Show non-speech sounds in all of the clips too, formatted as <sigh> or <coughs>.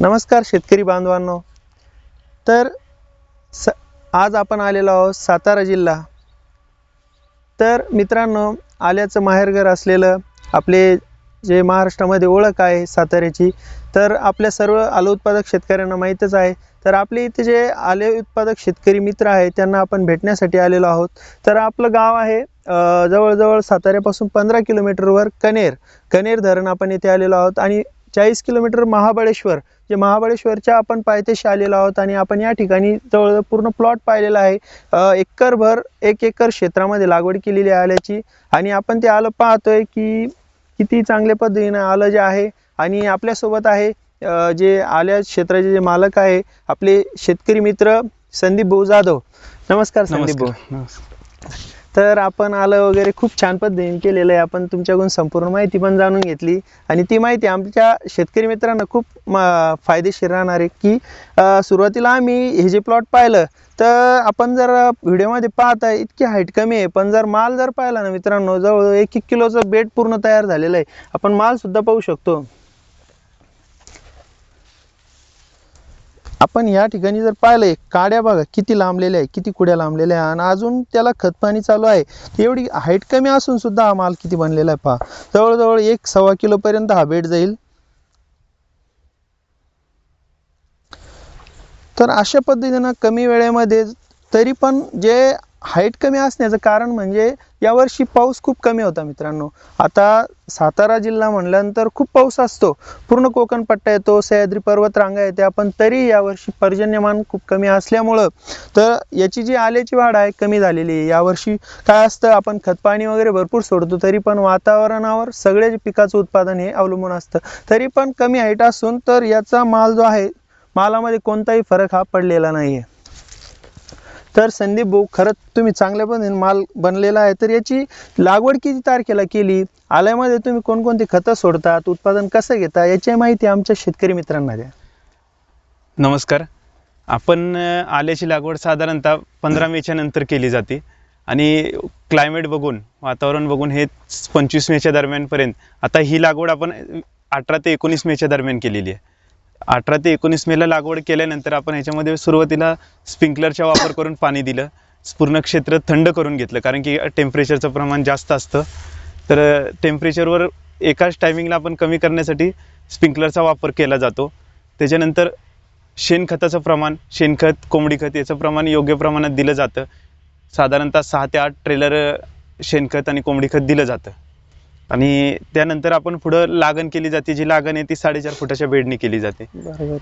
नमस्कार शेतकरी बांधवांनो. तर स आज आपण आलेलो आहोत सातारा जिल्हा. तर मित्रांनो आल्याचं माहेरघर असलेलं आपले जे महाराष्ट्रामध्ये ओळख आहे साताऱ्याची तर आपल्या सर्व आलं उत्पादक शेतकऱ्यांना माहीतच आहे. तर आपले इथे जे आले उत्पादक शेतकरी मित्र आहे त्यांना आपण भेटण्यासाठी आलेलो आहोत. तर आपलं गाव आहे जवळजवळ साताऱ्यापासून पंधरा किलोमीटरवर कनेर. कनेर धरण आपण इथे आलेलो आहोत आणि चाळीस किलोमीटर महाबळेश्वर जे महाबळेश्वरच्या आपण पायथ्याशी आलेलो आहोत आणि आपण या ठिकाणी जवळ पूर्ण प्लॉट पाहिलेला आहे. एकरभर एक एकर क्षेत्रामध्ये लागवड केलेली आहे आल्याची आणि आपण ते आलं पाहतोय की किती चांगल्या पद्धतीनं आलं जे आहे आणि आपल्यासोबत आहे जे आल्या क्षेत्राचे जे मालक आहे आपले शेतकरी मित्र संदीप भाऊ जाधव. नमस्कार संदीप भाऊ. नमस्कार. तर आपण आलं वगैरे खूप छान पद्धतीने केलेलं आहे. आपण तुमच्याकडून संपूर्ण माहिती पण जाणून घेतली. आणि ती माहिती आमच्या शेतकरी मित्रांना खूप फायदेशीर राहणार आहे की सुरुवातीला आम्ही हे जे प्लॉट पाहिलं तर आपण जर व्हिडिओमध्ये पाहता इतकी हाईट कमी आहे. पण जर माल जर पाहिला ना मित्रांनो जवळ एक एक किलोचं बेड पूर्ण तयार झालेलं आहे. आपण मालसुद्धा पाहू शकतो. आपण या ठिकाणी जर पाहिलंय काड्या बघा किती लांबलेल्या आहे किती कुड्या लांबलेल्या आहे आणि अजून त्याला खतपाणी चालू आहे. एवढी हाईट कमी असून सुद्धा हा माल किती बनलेला आहे पहा. जवळजवळ एक सव्वा किलो पर्यंत हा भेट जाईल. तर अशा पद्धतीनं कमी वेळेमध्ये तरी पण जे हाईट कमी असण्याचं कारण म्हणजे यावर्षी पाऊस खूप कमी होता मित्रांनो. आता सातारा जिल्हा म्हणल्यानंतर खूप पाऊस असतो. पूर्ण कोकण पट्टा येतो सह्याद्री पर्वत रांगा येते. पण तरी यावर्षी पर्जन्यमान खूप कमी असल्यामुळं तर याची जी आल्याची वाढ आहे कमी झालेली आहे. यावर्षी काय असतं आपण खतपाणी वगैरे भरपूर सोडतो तरी पण वातावरणावर सगळे जे पिकाचं उत्पादन हे अवलंबून असतं. तरी पण कमी हाईट असून तर याचा माल जो आहे मालामध्ये कोणताही फरक हा पडलेला नाही आहे तर संदीप भाऊ खरंच तुम्ही चांगल्या पद्धतीने माल बनलेला आहे. तर याची लागवड किती तारखेला केली? आल्यामध्ये तुम्ही कोणकोणती खतं सोडतात उत्पादन कसं घेता? याची माहिती आमच्या शेतकरी मित्रांना द्या. नमस्कार. आपण आल्याची लागवड साधारणतः पंधरा मेच्या नंतर केली जाते. आणि क्लायमेट बघून वातावरण बघून हे पंचवीस मेच्या दरम्यानपर्यंत आता ही लागवड आपण अठरा ते एकोणीस मेच्या दरम्यान केलेली आहे. अठरा ते एकोणीस मेला लागवड केल्यानंतर आपण ह्याच्यामध्ये सुरुवातीला स्प्रिंकलरचा वापर करून पाणी दिलं. पूर्ण क्षेत्र थंड करून घेतलं. कारण की टेम्परेचरचं प्रमाण जास्त असतं. तर टेम्परेचरवर एकाच टायमिंगला आपण कमी करण्यासाठी स्प्रिंकलरचा वापर केला जातो. त्याच्यानंतर शेणखताचं प्रमाण शेणखत कोंबडी खत याचं प्रमाण योग्य प्रमाणात दिलं जातं. साधारणतः सहा ते आठ ट्रेलर शेणखत आणि कोंबडी खत दिलं जातं. आणि त्यानंतर आपण पुढं लागण केली जाते. जी लागण आहे ती साडेचार फुटाच्या बेडनी केली जाते.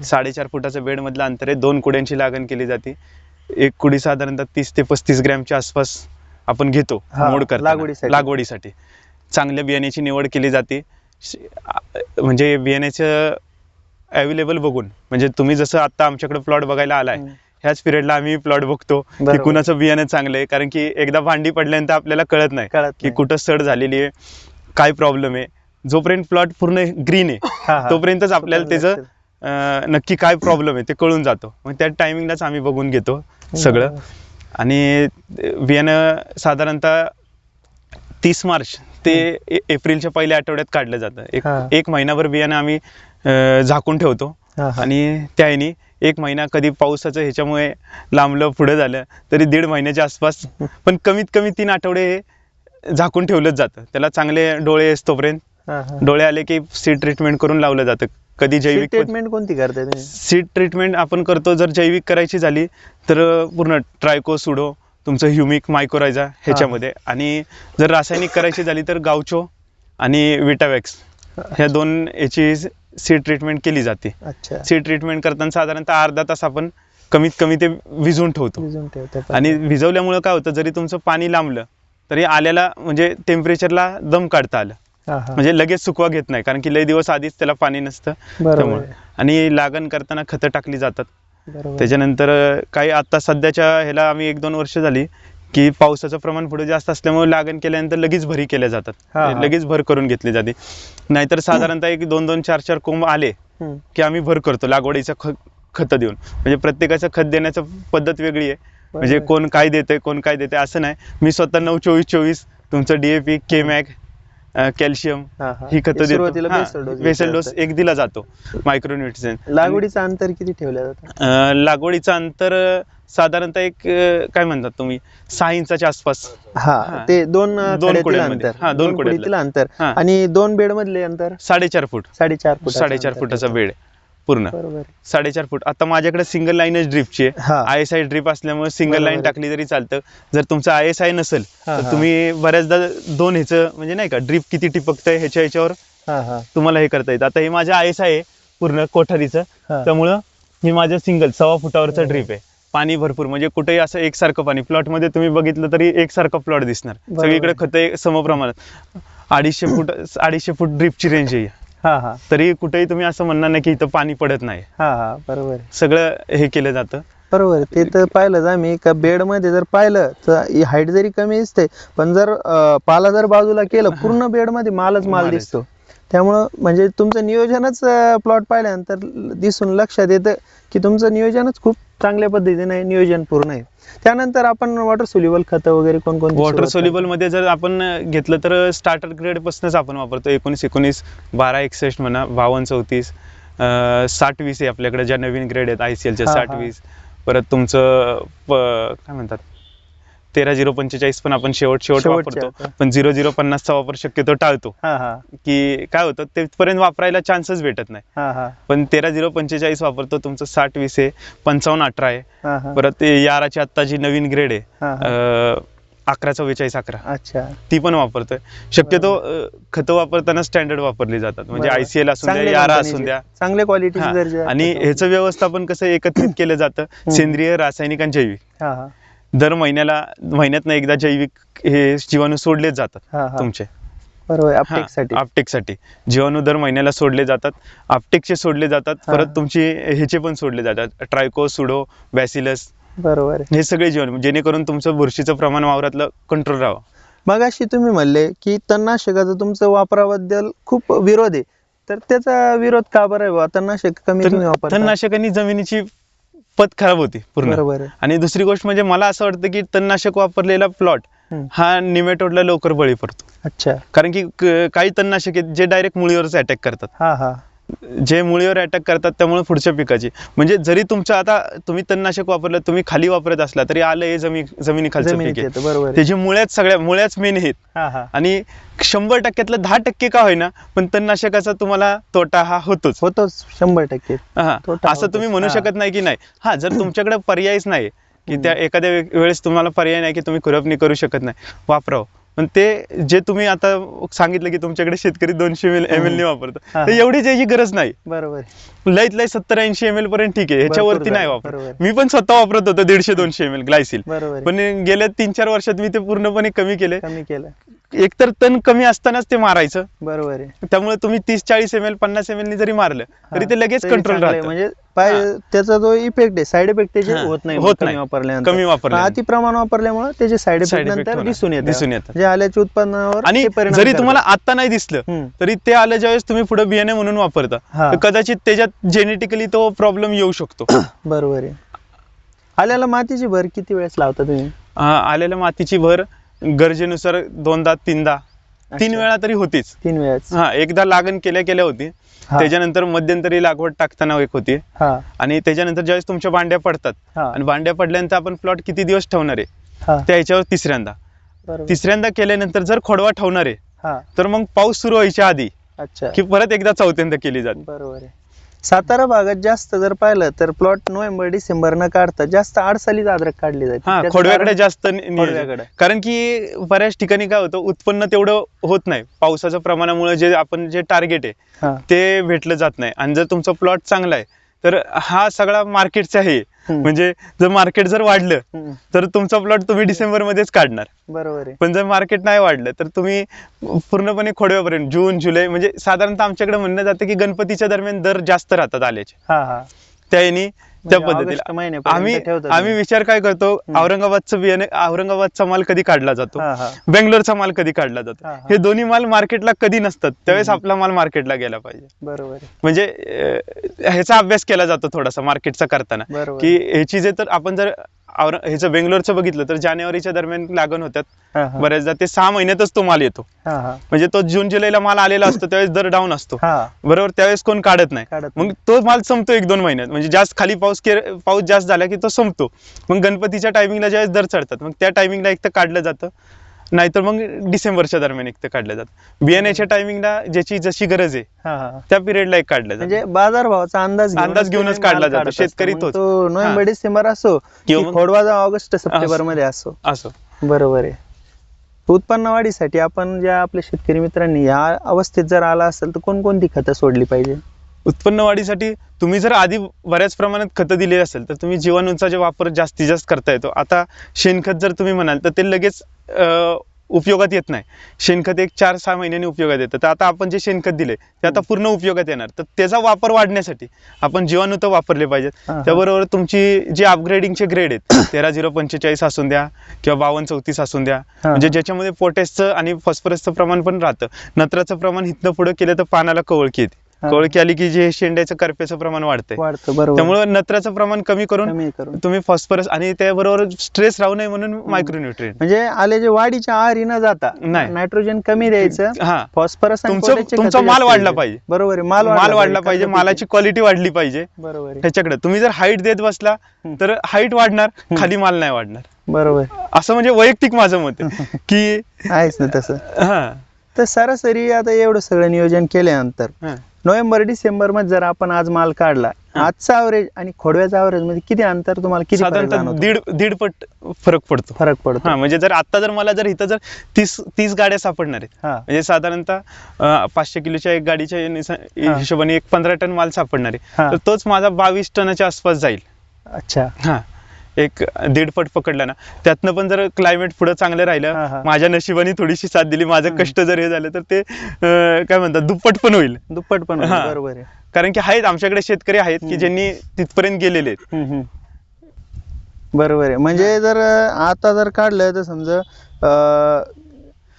साडेचार फुटाचं बेडमधलं अंतर आहे. दोन कुड्यांची लागण केली जाते. एक कुडी साधारणतः तीस ते पस्तीस ग्रॅमच्या आसपास आपण घेतो. मोड. लागवडीसाठी. लागवडीसाठी. चांगल्या बियाण्याची निवड केली जाते. म्हणजे बियाण्याचं अवेलेबल बघून. म्हणजे तुम्ही जसं आता आमच्याकडे प्लॉट बघायला आलाय. ह्याच पिरियडला आम्ही प्लॉट बघतो की. कुणाचं बियाणं चांगलं आहे. कारण की एकदा भांडी पडल्यानंतर आपल्याला कळत नाही की. कुठं सड झालेली आहे. काय प्रॉब्लेम आहे जोपर्यंत प्लॉट पूर्ण ग्रीन आहे <laughs> हा, हा. तोपर्यंतच आपल्याला त्याचं अं, नक्की काय प्रॉब्लेम आहे ते कळून जातो मग त्या टायमिंगलाच आम्ही बघून घेतो सगळं बरोबर. आणि बियाणं साधारणतः तीस मार्च ते ए- एप्रिलच्या पहिल्या आठवड्यात काढलं जातं एक हा. एक महिनाभर बियाणं आम्ही अं, झाकून ठेवतो हा, हा. आणि त्याने एक महिना कधी पावसाचं ह्याच्यामुळे लांबलं पुढं झालं तरी दीड महिन्याच्या आसपास <laughs> पण कमीत कमी तीन आठवडे हे झाकून ठेवलंच जातं. त्याला चांगले डोळे असतोपर्यंत. डोळे आले की सीड ट्रीटमेंट करून लावलं जातं. कधी जैविक ट्रीटमेंट कोणती तुम्ही? सीड ट्रीटमेंट आपण करतो जर जैविक करायची झाली तर पूर्ण ट्रायको सुडो तुमचं ह्युमिक मायकोरायझा ह्याच्यामध्ये. आणि जर रासायनिक करायची झाली तर गावचो आणि विटावॅक्स ह्या दोन याची सीड ट्रीटमेंट केली जाते. अच्छा. सीड ट्रीटमेंट करताना साधारणतः अर्धा तास आपण कमीत कमी ते विजून ठेवतो. आणि भिजवल्यामुळं काय होतं जरी तुमचं पाणी लांबलं तरी आल्याला म्हणजे टेम्परेचरला दम काढता आलं. म्हणजे लगेच सुकवा घेत नाही. कारण की लई दिवस आधीच त्याला पाणी नसतं. त्यामुळे. आणि लागण करताना खतं टाकली जातात. त्याच्यानंतर काही आता सध्याच्या ह्याला आम्ही एक दोन वर्ष झाली की पावसाचं प्रमाण पुढे जास्त असल्यामुळे लागण केल्यानंतर लगेच भरी केल्या जातात. लगेच भर करून घेतली जाते. नाहीतर साधारणतः एक दोन दोन चार चार कोंब आले. की आम्ही भर करतो लागवडीचं खतं देऊन. म्हणजे प्रत्येकाचं खत देण्याचं पद्धत वेगळी आहे. म्हणजे. कोण काय देतंय कोण काय देते असं नाही मी स्वतः नऊ चोवीस चोवीस तुमचं डीएपी के मॅग कॅल्शियम हा, खतं देतो बेसल डोस. एक दिला जातो मायक्रोन्युट्रिशन लागवडीचं अंतर किती ठेवलं जातं लागवडीचं अंतर साधारणतः एक काय म्हणतात तुम्ही सहा इंचाच्या आसपास हा. ते दोन दोन. अंतर हा, दोन कुड्यातलं. कुडीतील अंतर. आणि दोन बेड मधले अंतर साडेचार फूट साडेचार फूट साडेचार फुटाचा बेड आहे पूर्ण. बरोबर. साडेचार फूट. आता माझ्याकडे सिंगल लाईनच ड्रिपची आहे. हा. आय एस आय ड्रिप असल्यामुळे सिंगल बरोबर. लाईन आहे. टाकली तरी चालतं. जर तुमचं आय एस आय नसेल हा, तर हा. तुम्ही बऱ्याचदा दोन ह्याचं म्हणजे नाही का ड्रिप किती टिपकतंय ह्याच्या ह्याच्यावर हा हा. तुम्हाला हे करता येतं. आता हे माझं आय एस आय आहे पूर्ण कोठारीचं. हा. त्यामुळं हे माझं सिंगल सव्वा फुटावरचं. ड्रिप आहे. पाणी भरपूर. म्हणजे कुठेही असं एकसारखं पाणी. प्लॉटमध्ये तुम्ही बघितलं तरी एकसारखं प्लॉट दिसणार. बरोबर. सगळीकडे खत समप्रमाणात. अडीचशे फूट अडीचशे फूट ड्रिपची रेंज आहे. हा हा. तरी कुठेही तुम्ही असं म्हणणार नाही की इथं पाणी पडत नाही. हा हा. बरोबर आहे. सगळं हे केलं जातं. बरोबर आहे. ते तर पाहिलं आम्ही. का बेडमध्ये जर पाहिलं तर हाईट जरी कमी दिसते पण जर अं, पाला जर बाजूला केलं पूर्ण बेडमध्ये मालच माल. दिसतो. त्यामुळं म्हणजे तुमचं नियोजनच प्लॉट पाहिल्यानंतर दिसून लक्षात येतं की तुमचं नियोजनच खूप चांगल्या पद्धतीने नियोजन पूर्ण आहे. त्यानंतर आपण वॉटर सोल्युबल खतं वगैरे कोणकोणती वॉटर सुरुवात सोल्युबलमध्ये जर आपण घेतलं तर स्टार्टर ग्रेड पासूनच आपण वापरतो. एकोणीस एकोणीस बारा एकसष्ट म्हणा बावन्न चौतीस साठ वीस आहे आपल्याकडे. ज्या नवीन ग्रेड आहेत आय सी एलच्या साठ. वीस. परत तुमचं काय म्हणतात? तेरा झिरो पंचेचाळीस पण आपण शेवट शेवट शेवटचे वापरतो. आता. पण झिरो झिरो पन्नासचा वापर शक्यतो टाळतो. हा हा. की काय होतं तिथपर्यंत वापरायला चान्सच भेटत नाही. हा हा. पण तेरा झिरो पंचेचाळीस वापरतो तुमचं साठ वीस आहे पंचावन्न अठरा आहे. हा हा. परत ते याराची आत्ता जी नवीन ग्रेड आहे. हा हा. अं, अकरा चव्वेचाळीस अकरा. अच्छा. ती पण वापरतोय. शक्यतो अं, खतं वापरताना स्टँडर्ड वापरली जातात. म्हणजे बरोबर. आयसीएल असू द्या चांगल्या यारा कंपनीचे, असू द्या. चांगल्या क्वालिटी हा. आणि ह्याचं व्यवस्थापन कसं एकत्रित केलं जातं? सेंद्रिय रासायनिक आणि जैविक. हा हा. दर महिन्याला महिन्यातनं एकदा जैविक हे जीवाणू सोडलेच जातात हा हा. तुमचे. बरोबर आपटेकसाठी. जीवाणू दर महिन्याला सोडले जातात आपटेकचे सोडले जातात हा. परत तुमची ह्याचे पण सोडले जातात ट्रायको सुडो बॅसिलस. बरोबर आहे. हे सगळे जीवाणू जेणेकरून तुमचं बुरशीचं प्रमाण वावरातलं कंट्रोल राहावं. मग अशी तुम्ही म्हणले की तणनाशकाचं तुमचं वापराबद्दल खूप विरोध आहे. तर त्याचा विरोध का बरं आहे बुवा? तणनाशक कमी तुम्ही वापरता. तणनाशकांनी जमिनीची पत खराब होती पूर्ण. बरोबर. आहे आणि दुसरी गोष्ट म्हणजे मला असं वाटतं की तणनाशक वापरलेला प्लॉट हम्म. हा निमेटोडला लवकर बळी पडतो. अच्छा. कारण की क- काही तणनाशक आहेत जे डायरेक्ट मुळीवरच अटॅक करतात. हा हा. जे मुळीवर अटॅक करतात त्यामुळे पुढच्या पिकाची. म्हणजे जरी तुमचं आता तुम्ही तणनाशक वापरलं तुम्ही खाली वापरत असला तरी आलं हे जमी जमिनी खालचं जमिनीत पीक आहे. येतं बरोबर. त्याची मुळ्याच सगळ्या मुळ्याच मेन आहेत. हा हा. आणि शंभर टक्क्यातलं दहा टक्के का होईना पण तणनाशकाचा तुम्हाला तोटा हा होतोच. होतोच शंभर टक्के. हा. तोटा असं तुम्ही. म्हणू हा. शकत नाही की नाही. हा जर तुमच्याकडे पर्यायच नाही की. त्या एखाद्या वे- वेळेस तुम्हाला पर्याय नाही की तुम्ही खुरपणी करू शकत नाही वापरावं. पण ते जे तुम्ही आता सांगितलं की तुमच्याकडे शेतकरी दोनशे एम एल एम एल वापरतो हा, तर हा. एवढी त्याची गरज नाही बरोबर. लईत लई सत्तर ऐंशी एम एल पर्यंत ठीक आहे ह्याच्यावरती नाही वापर. मी पण स्वतः वापरत होतो दीडशे दोनशे एम एल ग्लायसिल. पण गेल्या तीन चार वर्षात मी ते पूर्णपणे कमी केले कमी केलं एकतर तण कमी असतानाच ते मारायचं बरोबर आहे त्यामुळे तुम्ही तीस चाळीस एम एल पन्नास एम एल जरी मारलं तरी ते लगेच कंट्रोल. राहतं म्हणजे त्याचा जो इफेक्ट आहे साईड इफेक्ट त्याचे होत नाही होत कमी नाही. वापरल्यानंतर कमी वापरल्यानंतर. अति प्रमाण वापरल्यामुळे त्याचे साईड इफेक्ट नंतर. दिसून येतात दिसून येतात. जे आल्याच्या उत्पन्नावर आणि जरी. तुम्हाला आता नाही दिसलं. तरी ते आलं ज्यावेळेस तुम्ही पुढे बियाणे म्हणून वापरता. तर कदाचित त्याच्यात जेनेटिकली तो प्रॉब्लेम येऊ शकतो <coughs> बरोबर आहे आल्याला मातीची भर किती वेळेस लावता तुम्ही आलेल्या मातीची भर गरजेनुसार दोनदा तीनदा तीन. वेळा तरी होतीच. तीन वेळेस. हा एकदा लागण केल्या केल्या होती. त्याच्यानंतर मध्यंतरी लागवड टाकताना एक होती. हा. आणि त्याच्यानंतर ज्यावेळेस तुमच्या भांड्या पडतात आणि भांड्या पडल्यानंतर आपण प्लॉट किती दिवस ठेवणार आहे? त्या ह्याच्यावर तिसऱ्यांदा. तिसऱ्यांदा केल्यानंतर जर खोडवा ठेवणार आहे हा. तर मग पाऊस सुरू व्हायच्या आधी अच्छा. की परत एकदा चौथ्यांदा केली जाते. बरोबर सातारा भागात जास्त जर पाहिलं तर प्लॉट नोव्हेंबर डिसेंबर न काढता जास्त आडसालीच अद्रक काढली जाते हा खोडव्याकडे जास्त नि- नियोजन. खोडव्याकडे. कारण की बऱ्याच ठिकाणी काय होतं उत्पन्न तेवढं होत नाही पावसाच्या प्रमाणामुळे जे आपण जे टार्गेट आहे हा ते भेटलं जात नाही आणि जर तुमचा प्लॉट चांगला आहे तर हा सगळा मार्केटचा आहे हम्म. म्हणजे जर मार्केट जर वाढलं. तर तुमचा प्लॉट तुम्ही डिसेंबर मध्येच काढणार. बरोबर पण जर मार्केट नाही वाढलं तर तुम्ही पूर्णपणे खोडव्यापर्यंत जून जुलै म्हणजे साधारणतः आमच्याकडे म्हणलं जातं की गणपतीच्या दरम्यान दर जास्त राहतात आल्याचे. हा हा. त्या म्हणजे महिन्यापर्यंत आम्ही आम्ही. विचार काय करतो. औरंगाबादचं बियाणे औरंगाबादचा माल कधी काढला जातो? बेंगलोरचा माल कधी काढला जातो? हा, दोन्ही माल मार्केटला कधी नसतात. त्यावेळेस. आपला माल मार्केटला गेला पाहिजे. बरोबर म्हणजे ह्याचा अभ्यास केला जातो थोडासा मार्केटचा करताना. की ह्याची जे तर आपण जर और ह्याचं बेंगलोरचं बघितलं तर जानेवारीच्या दरम्यान लागण होतात. बऱ्याचदा ते सहा महिन्यातच तो माल येतो. म्हणजे तो जून जुलैला माल आलेला असतो त्यावेळेस दर डाऊन असतो. बरोबर त्यावेळेस कोण काढत नाही. मग तो माल संपतो एक दोन महिन्यात. म्हणजे जास्त खाली पाऊस के पाऊस जास्त झाला की तो संपतो. मग गणपतीच्या टायमिंगला ज्यावेळेस दर चढतात मग त्या टायमिंगला एक तर काढलं जातं. नाहीतर मग डिसेंबरच्या दरम्यान एक तर काढलं जातं बियाण्याच्या टायमिंगला ज्याची जशी गरज आहे हा, हा. त्या पिरियडला एक काढलं जातं म्हणजे बाजार भावाचा अंदाज अंदाज घेऊनच काढला जातो. शेतकरी तोच. तो नोव्हेंबर हा. डिसेंबर असो किंवा मग- ऑगस्ट सप्टेंबर. मध्ये असो असं बरोबर आहे उत्पन्न वाढीसाठी आपण ज्या आपल्या शेतकरी मित्रांनी या अवस्थेत जर आला असेल तर कोणकोणती खतं सोडली पाहिजे उत्पन्न वाढीसाठी तुम्ही जर आधी बऱ्याच प्रमाणात खतं दिली असेल तर तुम्ही जीवाणूंचा जे वापर जास्तीत जास्त करता येतो आता शेणखत जर तुम्ही म्हणाल तर ते लगेच उपयोगात येत नाही. शेणखत एक चार सहा महिन्यांनी उपयोगात येतं. तर आता आपण जे शेणखत दिले ते आता पूर्ण उपयोगात येणार. तर त्याचा वापर वाढण्यासाठी आपण जीवाणू तर वापरले पाहिजेत. त्याबरोबर तुमची जी अपग्रेडिंगचे ग्रेड आहेत <coughs> तेरा झिरो पंचेचाळीस असून द्या किंवा बावन्न चौतीस असून द्या. म्हणजे ज्याच्यामध्ये पोटॅशचं आणि फॉस्फरसचं प्रमाण पण राहतं. नत्राचं प्रमाण इथनं पुढे केलं तर पानाला कवळकी येते. कवळकी आली की जे शेंड्याचं करप्याचं प्रमाण वाढतंय वाढतं बरोबर त्यामुळे नत्राचं प्रमाण कमी करून कमी करून तुम्ही फॉस्फरस आणि त्याबरोबर स्ट्रेस राहू नये म्हणून मायक्रोन्युट्रिएंट म्हणजे आले जे वाढीच्या आहारी न जाता नाही. नायट्रोजन कमी द्यायचं हा फॉस्फरस आणि तुमचं- पोटॅशचे तुमचा खतं माल जास्त वाढला द्यायचे. पाहिजे. बरोबर आहे माल माल वाढला पाहिजे खतं मालाची क्वालिटी वाढली पाहिजे पिके. बरोबर आहे त्याच्याकडे तुम्ही जर हाईट देत बसला हम्म. तर हाईट वाढणार खाली माल नाही वाढणार बरोबर. असं म्हणजे वैयक्तिक माझं मत आहे <laughs> की आहेच ना तसं हा तर सरासरी आता एवढं सगळं नियोजन केल्यानंतर हा. नोव्हेंबर डिसेंबरमध्ये जर आपण आज माल काढला आजचा ॲव्हरेज आणि खोडव्याचा ॲव्हरेजमध्ये किती अंतर तुम्हाला किती फरक साधारणतः जाणवतो? दीड दीड पट फरक पडतो. फरक पडतो. हा म्हणजे जर आता जर मला जर इथं जर तीस तीस गाड्या सापडणार आहेत हा. म्हणजे साधारणतः अं, पाचशे किलोच्या एक गाडीच्या निसा- हा. हिशोबाने एक पंधरा टन माल सापडणार आहे. हा. तर तोच माझा बावीस टनाच्या आसपास जाईल. अच्छा. हा. एक दीड पट पकडला ना त्यातनं पण जर क्लायमेट पुढे चांगलं. राहिलं माझ्या नशिबाने थोडीशी साथ दिली माझं कष्ट जर हे झालं तर ते काय म्हणतात दुप्पट पण होईल दुप्पट पण. बरोबर आहे कारण की आहेत आमच्याकडे शेतकरी आहेत की. ज्यांनी तिथपर्यंत गेलेले आहेत. बरोबर आहे म्हणजे जर आता जर काढलं तर समजा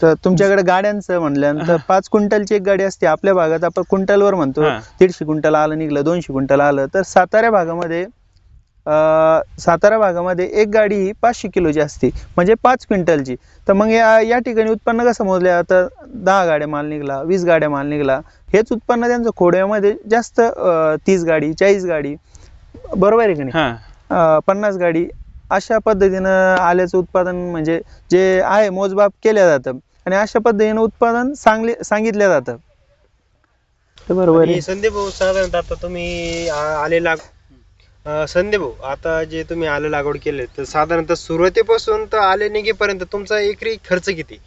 तर तुमच्याकडे गाड्यांचं म्हणल्यानंतर पाच क्विंटलची एक गाडी असते आपल्या भागात आपण क्विंटलवर म्हणतो. दीडशे क्विंटल आलं निघलं दोनशे क्विंटल आलं तर सातारा भागामध्ये सातारा भागामध्ये एक गाडी ही पाचशे किलोची असते म्हणजे पाच क्विंटलची. तर मग या या ठिकाणी उत्पन्न कसं मोजलं? आता दहा गाड्या माल निघला वीस गाड्या माल निघला. हेच उत्पन्न त्यांचं खोड्यामध्ये जास्त तीस गाडी चाळीस गाडी. बरोबर आहे की नाही? हा. पन्नास गाडी. अशा पद्धतीनं आल्याचं उत्पादन म्हणजे जे आहे मोजमाप केलं जातं. आणि अशा पद्धतीनं उत्पादन सांगले सांगितलं जातं. बरोबर संदीप भाऊ साधारणतः आता तुम्ही आ- आले लाग अं, संदीप भाऊ आता जे तुम्ही आले लागवड केले तर साधारणतः सुरुवातीपासून तर आले निघेपर्यंत तुमचा एकरी खर्च किती?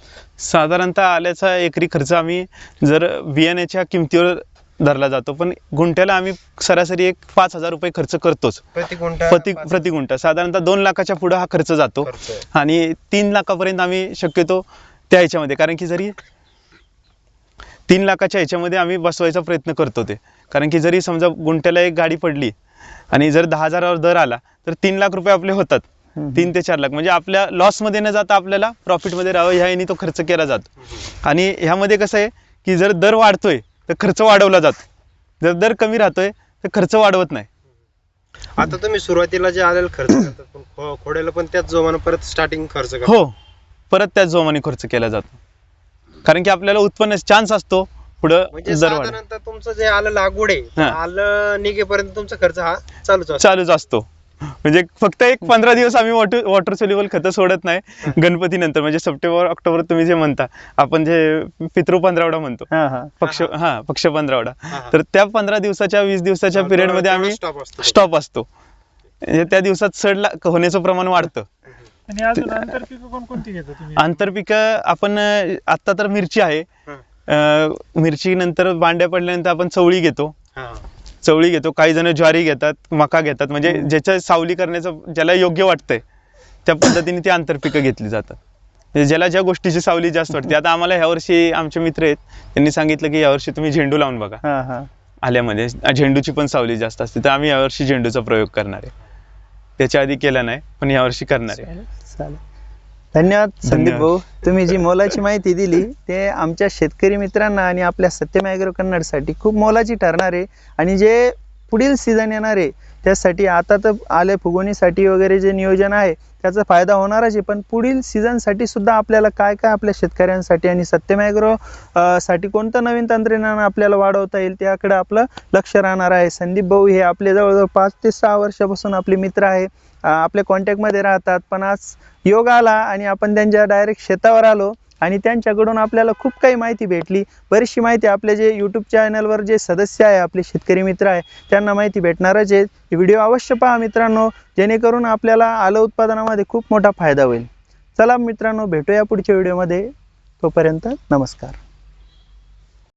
साधारणतः आल्याचा एकरी खर्च आम्ही जर बियाण्याच्या किमतीवर धरला जातो पण गुंठ्याला आम्ही सरासरी एक पाच हजार रुपये खर्च करतोच. प्रति गुंठा प्रति पाच प्रति गुंठा. साधारणतः दोन लाखाच्या पुढे हा खर्च जातो खर्च आहे. आणि तीन लाखापर्यंत आम्ही शक्यतो त्या ह्याच्यामध्ये कारण की जरी तीन लाखाच्या ह्याच्यामध्ये आम्ही बसवायचा प्रयत्न करतो ते. कारण की जरी समजा गुंठ्याला एक गाडी पडली आणि जर दहा हजारावर दर आला तर तीन लाख रुपये आपले होतात. तीन ते चार लाख. म्हणजे आपल्या लॉसमध्ये न जाता आपल्याला प्रॉफिटमध्ये राहावं ह्या ह्यानी तो खर्च केला जातो. आणि ह्यामध्ये कसं आहे की जर दर वाढतोय तर खर्च वाढवला जातो. जर दर कमी राहतोय तर खर्च वाढवत नाही. आता तुम्ही सुरुवातीला जे आलेला खर्च करतात खोड्याला पण त्याच जोमानं परत स्टार्टिंग खर्च हो. परत त्याच जोमाने खर्च केला जातो. कारण की आपल्याला उत्पन्न चान्स असतो. पुढं म्हणजे दर साधारणतः तुमचं जे आलं लागवड आहे हा. आलं निघेपर्यंत तुमचा खर्च हा चालूच असतो. चालूच असतो. म्हणजे फक्त एक पंधरा दिवस आम्ही वॉटर वॉटर सोल्युबल खतं सोडत नाही गणपती नंतर म्हणजे सप्टेंबर ऑक्टोबर तुम्ही जे म्हणता आपण जे पितृ पंधरावडा म्हणतो. हा हा. पक्ष हा, पक्ष पंधरावडा. हा, हा. तर त्या पंधरा दिवसाच्या वीस दिवसाच्या हा, पिरियडमध्ये तेवढा आम्ही stop असतो. स्टॉप असतो. म्हणजे त्या दिवसात सड ला- होण्याचं प्रमाण वाढतं. आणि अजून आंतरपिकं कोणकोणती घेता तुम्ही? आंतरपिकं आपण अं, आत्ता तर मिरची आहे. हा. मिरची नंतर बांड्या पडल्यानंतर आपण चवळी घेतो. चवळी घेतो. काही जण ज्वारी घेतात मका घेतात. म्हणजे. ज्याच्या सावली करण्याचं ज्याला योग्य वाटतंय त्या पद्धतीने ती आंतरपिकं घेतली जातात. म्हणजे ज्याला ज्या गोष्टीची सावली जास्त वाटते. आता आम्हाला ह्या वर्षी आमचे मित्र आहेत. त्यांनी सांगितलं की यावर्षी तुम्ही झेंडू लावून बघा. आल्यामध्ये झेंडूची पण सावली जास्त असते. तर आम्ही यावर्षी झेंडूचा प्रयोग करणार आहे. त्याच्या आधी केला नाही पण यावर्षी करणार आहे. चालेल. धन्यवाद संदीप धन्यवाद. भाऊ तुम्ही जी मोलाची माहिती दिली ते आमच्या शेतकरी मित्रांना आणि आपल्या सत्यम ॲग्रो कन्नडसाठी खूप मोलाची ठरणार आहे आणि जे पुढील सीझन येणार आहे त्यासाठी आता तर आले फुगवणीसाठी वगैरे जे नियोजन आहे त्याचा फायदा होणारच आहे. पण पुढील सीझनसाठी सुद्धा आपल्याला काय काय आपल्या शेतकऱ्यांसाठी आणि सत्यमॅग्रो साठी कोणतं नवीन तंत्रज्ञान आपल्याला वाढवता येईल त्याकडे आपलं लक्ष राहणार आहे. संदीप भाऊ हे आपले जवळजवळ पाच ते सहा वर्षापासून आपले मित्र आहे. आपल्या कॉन्टॅक्टमध्ये राहतात. पण आज योग आला आणि आपण त्यांच्या डायरेक्ट शेतावर आलो. आणि त्यांच्याकडून आपल्याला खूप काही माहिती भेटली. बरीचशी माहिती आपले जे यूट्यूब चॅनलवर जे सदस्य आहे आपले शेतकरी मित्र आहे त्यांना माहिती भेटणारच आहे. व्हिडिओ अवश्य पहा मित्रांनो जेणेकरून आपल्याला आलं उत्पादनामध्ये खूप मोठा फायदा होईल. चला मित्रांनो भेटूया पुढच्या व्हिडिओमध्ये तोपर्यंत नमस्कार.